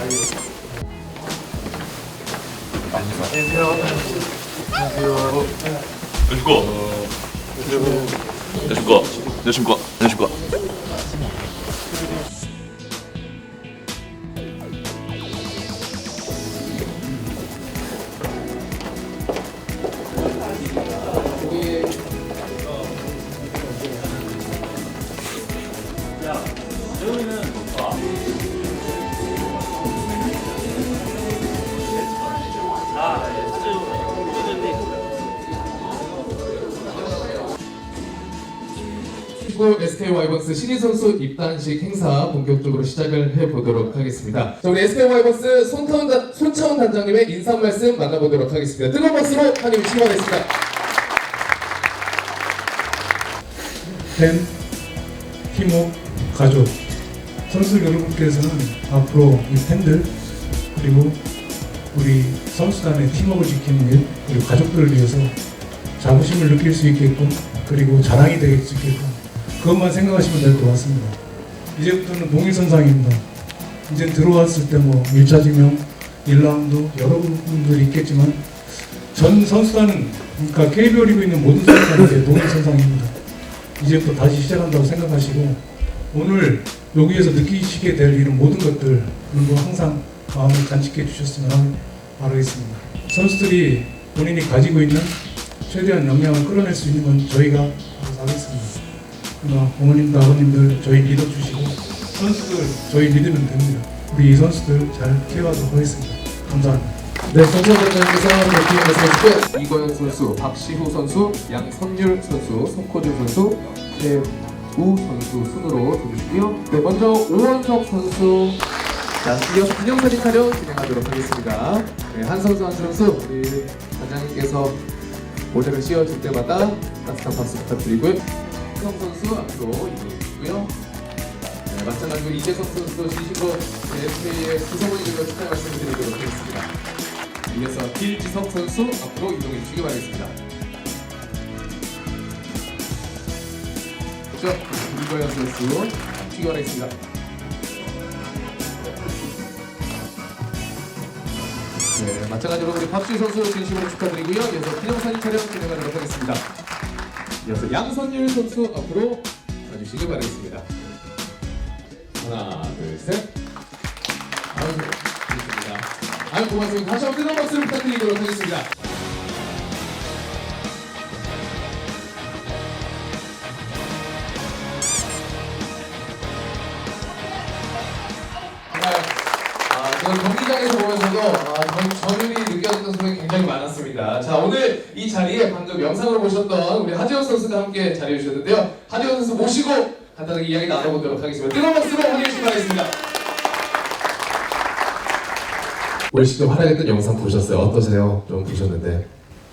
안녕하십니까. 안녕하십니까. 안녕하십니까. 안녕하십니까. 축구 SK 와이번스 신인 선수 입단식 행사 본격적으로 시작을 해보도록 하겠습니다. 자, 우리 SK 와이번스 손타운 단, 손차원 단장님의 인사 말씀 만나보도록 하겠습니다. 뜨거운 박수로 환영 바라겠습니다. 팬, 팀워크, 가족, 선수 여러분께서는 앞으로 이 팬들 그리고 우리 선수단의 팀워크를 지키는 일 그리고 가족들을 위해서 자부심을 느낄 수 있게끔 그리고 자랑이 있게끔 그것만 생각하시면 될 것 같습니다. 이제부터는 동일선상입니다. 이제 들어왔을 때 뭐 1차 지명, 1라운드 여러 분들이 있겠지만 전 선수단은 그러니까 KBO 리그 있는 모든 선수단이 이제 동일선상입니다. 이제부터 다시 시작한다고 생각하시고 오늘 여기에서 느끼시게 될 이런 모든 것들 그리고 항상 마음을 간직해 주셨으면 바라겠습니다. 선수들이 본인이 가지고 있는 최대한 역량을 끌어낼 수 있는 건 저희가 하겠습니다. 그러나 어머님도 아버님들 저희 믿어주시고 선수들 저희 믿으면 됩니다. 우리 이 선수들 잘 케어하도록 하겠습니다. 감사합니다. 네, 선수 단장님께서 이렇게 말씀해주시고 이거현 선수, 박시후 선수, 양선율 선수, 송코준 선수, 최우 선수 순으로 들으시고요. 네, 먼저 오원석 선수 자, 이어서 기념사진 촬영 진행하도록 하겠습니다. 네, 한 선수 한 선수 우리 단장님께서 모자를 씌워줄 때마다 따뜻한 박수 부탁드리고요. 성 선수 앞으로 이동해주시고요. 네, 마찬가지로 이재성 선수도 진심으로 SK의 구성원님들과 축하 말씀을 드리도록 하겠습니다. 이어서 길지석 선수 앞으로 이동해 주시기 바라겠습니다. 자, 이거현 선수 바라겠습니다. 네, 마찬가지로 우리 박지 선수 진심으로 축하드리고요. 이어서 기념사진 촬영 진행하도록 하겠습니다. 이어서 양선율 선수 앞으로 와주시기 바라겠습니다. 하나, 둘, 셋. 아유, 좋습니다. 아유, 고맙습니다. 다시 한번 뜨거운 박수를 부탁드리도록 하겠습니다. 오늘 이 자리에 방금 영상으로 보셨던 우리 하지원 선수가 함께 자리해 주셨는데요. 하지원 선수 모시고 간단하게 이야기 나눠보도록 하겠습니다. 뜨거운 박수로 환영해 주시기 바라겠습니다. 올 시즌 활약했던 영상 보셨어요? 어떠세요? 좀 보셨는데.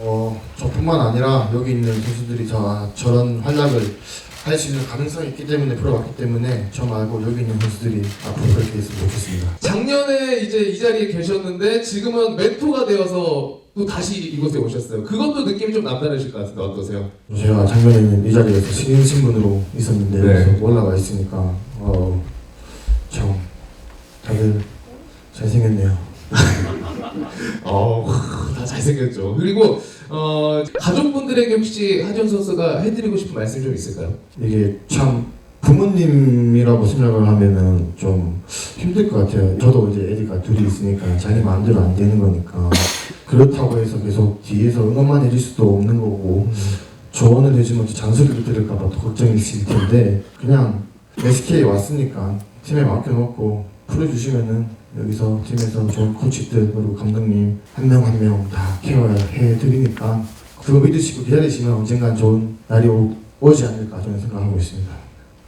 어, 저뿐만 아니라 여기 있는 선수들이 다 저런 활약을 할 수 있는 가능성이 있기 때문에 풀어왔기 때문에 저 말고 여기 있는 선수들이 앞으로 그렇게 됐으면 좋겠습니다. 작년에 이제 이 자리에 계셨는데 지금은 멘토가 되어서 또 다시 이곳에 오셨어요. 그것도 느낌이 좀 남다르실 것 같은데 어떠세요? 제가 작년에는 이 자리에서 신인 신분으로 있었는데 네. 여기서 올라와 있으니까 어, 참 다들 잘생겼네요. 어, 다 잘생겼죠. 그리고 어, 가족분들에게 혹시 하지원 선수가 해드리고 싶은 말씀 좀 있을까요? 이게 참 부모님이라고 생각을 하면은 좀 힘들 것 같아요. 저도 이제 애기가 둘이 있으니까 자기 마음대로 안 되는 거니까 그렇다고 해서 계속 뒤에서 응원만 해줄 수도 없는 거고 조언을 해주면 또 잔소리를 들을까봐 또 걱정이실 텐데 그냥 SK에 왔으니까 팀에 맡겨놓고 풀어주시면은 여기서 팀에서 좋은 코치들 그리고 감독님 한 명 한 명 다 케어해 드리니까 그거 믿으시고 기다리시면 언젠간 좋은 날이 오, 오지 않을까 저는 생각하고 있습니다.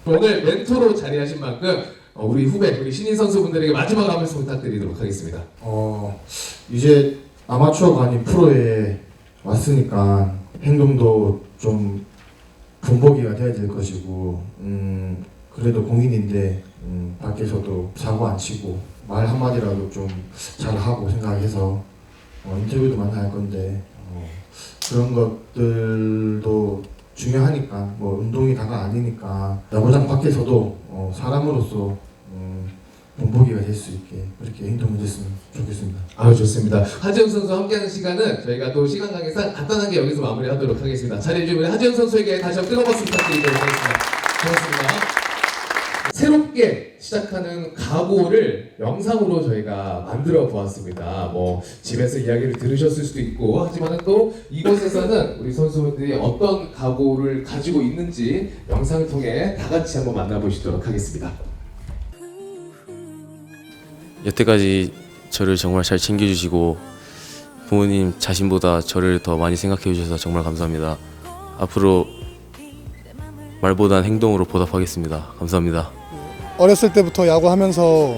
오늘 멘토로 자리하신 만큼 어, 우리 후배, 우리 신인 선수분들에게 마지막 한 말씀 부탁드리도록 하겠습니다. 어 이제 아마추어가 아닌 프로에 왔으니까 행동도 좀 분보기가 돼야 될 것이고 음 그래도 공인인데 음, 밖에서도 사고 안 치고 말 한마디라도 좀 잘하고 생각해서 어, 인터뷰도 많이 할 건데 어, 그런 것들도 중요하니까 뭐 운동이 다가 아니니까 야구장 밖에서도 어, 사람으로서 음, 본보기가 될 수 있게 그렇게 행동해줬으면 좋겠습니다. 아유 좋습니다. 하지영 선수 함께하는 시간은 저희가 또 시간 관계상 간단하게 여기서 마무리하도록 하겠습니다. 주신 우리 하지영 선수에게 다시 한번 뜨거운 박수 부탁드리도록 하겠습니다. 고맙습니다. 새롭게 시작하는 각오를 영상으로 저희가 만들어 보았습니다. 뭐 집에서 이야기를 들으셨을 수도 있고 하지만은 또 이곳에서는 우리 선수분들이 어떤 각오를 가지고 있는지 영상을 통해 다 같이 한번 만나보시도록 하겠습니다. 여태까지 저를 정말 잘 챙겨주시고 부모님 자신보다 저를 더 많이 생각해 주셔서 정말 감사합니다. 앞으로 말보단 행동으로 보답하겠습니다. 감사합니다. 어렸을 때부터 야구하면서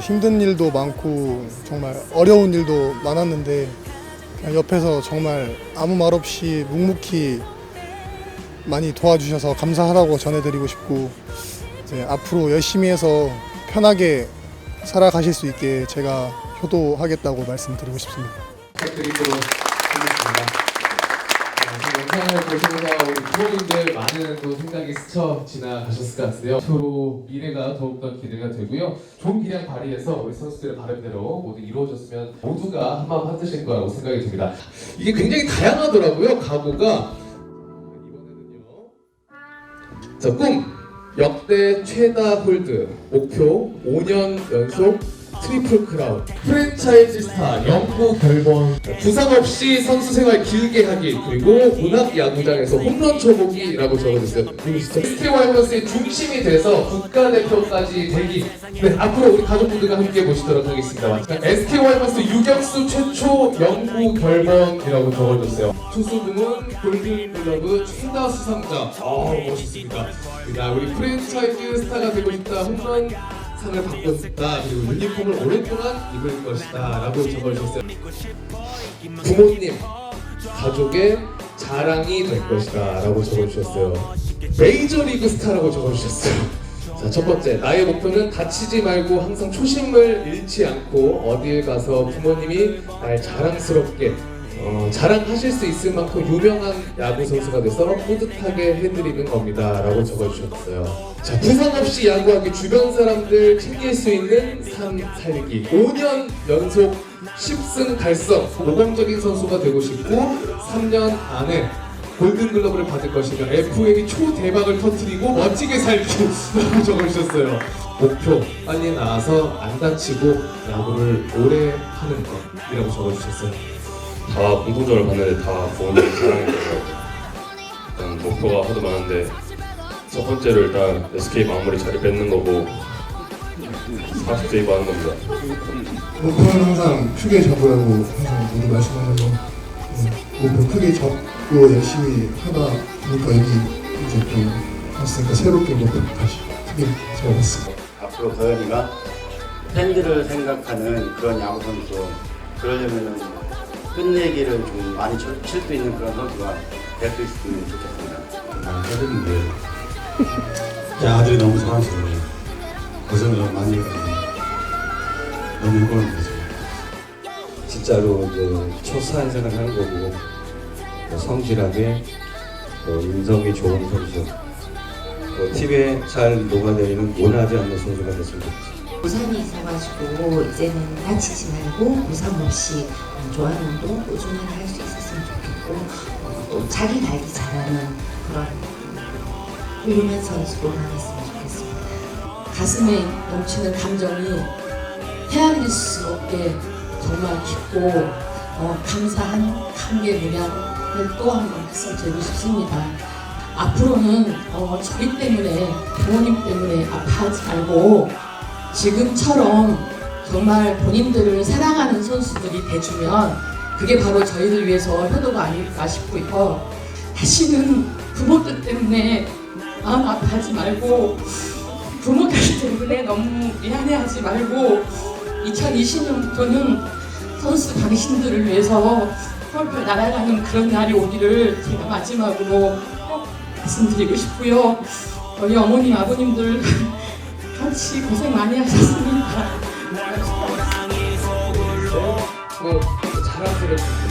힘든 일도 많고 정말 어려운 일도 많았는데 그냥 옆에서 정말 아무 말 없이 묵묵히 많이 도와주셔서 감사하다고 전해드리고 싶고 이제 앞으로 열심히 해서 편하게 살아가실 수 있게 제가 효도하겠다고 말씀드리고 싶습니다. 지금 영상을 보시면서 우리 부모님들 많은 또 생각이 스쳐 지나가셨을 것 같은데요. 앞으로 미래가 더욱더 기대가 되고요. 좋은 기량 발휘해서 우리 선수들의 바람대로 모두 이루어졌으면 모두가 한마음 한뜻일 거라고 생각이 듭니다. 이게 굉장히 다양하더라고요. 각오가. 자, 꿈 역대 최다 홀드 목표 5년 연속 트리플 크라운 프랜차이즈 스타 영구 결번 부상 없이 선수 생활 길게 하기 그리고 문학 야구장에서 홈런 쳐보기라고 진짜 SK 와이번스의 중심이 돼서 국가대표까지 되기. 네 앞으로 우리 가족분들과 함께 보시도록 하겠습니다. SK 와이번스 유격수 최초 영구 결번이라고 적어줬어요. 투수부문 골든글러브 최다 수상자. 아 멋있습니다. 자, 우리 프랜차이즈 스타가 되고 싶다. 홈런 상을 싶다. 그리고 유니폼을 오랫동안 입을 것이다 라고 적어주셨어요. 부모님 가족의 자랑이 될 것이다 라고 적어주셨어요. 메이저리그 스타라고 적어주셨어요. 자, 첫 번째. 나의 목표는 다치지 말고 항상 초심을 잃지 않고 어딜 가서 부모님이 날 자랑스럽게 어, 자랑하실 수 있을 만큼 유명한 야구 선수가 돼서 뿌듯하게 해드리는 겁니다. 라고 적어주셨어요. 자, 부상 없이 야구하기 주변 사람들 챙길 수 있는 삶 살기. 5년 연속 10승 달성. 모범적인 선수가 되고 싶고 3년 안에 골든글러브를 받을 것이며 FM이 초대박을 터뜨리고 멋지게 살기라고 적어주셨어요. 목표 빨리 나와서 안 다치고 야구를 오래 하는 것이라고 적어주셨어요. 다 공통점을 봤는데 다 부모님 사랑이 있어요. 일단 목표가 하도 많은데 첫 번째로 일단 SK 마무리 자리 뺏는 거고 40세이브 하는 겁니다. 목표는 항상 크게 잡으라고 항상 모두 말씀하는 거 음, 목표 크게 잡고 열심히 하다 보니까 여기 이제 또 왔으니까 새롭게 목표 다시 크게 잡아봤습니다. 앞으로 도현이가 팬들을 생각하는 그런 야구 선수 그러려면은 끝내기를 좀 많이 칠 수 있는 그런 선수가 될 수 있으면 좋겠습니다. 해드는데 제 아들이 너무 사랑스러워요. 고생을 많이 했거든요. 너무 영광입니다. 진짜로 이제 초사한 생각하는 거고 또 성실하게 또 인성이 좋은 선수 또 팀에 잘 녹아내리는 원하지 않는 선수가 됐으면 좋겠습니다. 부상이 있어가지고 이제는 다치지 말고 부상 없이 좋아하는 운동 꾸준히 할수 있었으면 좋겠고 어, 또 자기 관리 잘하는 그런 훌륭한 선수로 나갔으면 좋겠습니다. 가슴에 넘치는 감정이 헤아릴 수 없게 정말 깊고 어, 감사한 감개 무량을 또 한 번 말씀드리고 싶습니다. 앞으로는 어, 저희 때문에 부모님 때문에 아파하지 말고 지금처럼 정말 본인들을 사랑하는 선수들이 돼주면 그게 바로 저희를 위해서 효도가 아닐까 싶고요. 다시는 부모들 때문에 마음 아파하지 말고 부모들 때문에 너무 미안해하지 말고 2020년부터는 선수 당신들을 위해서 펄펄 날아가는 그런 날이 오기를 제가 마지막으로 꼭 말씀드리고 싶고요. 우리 어머니 아버님들 같이 고생 많이 하셨습니다. 뭐 자랑스럽게 하나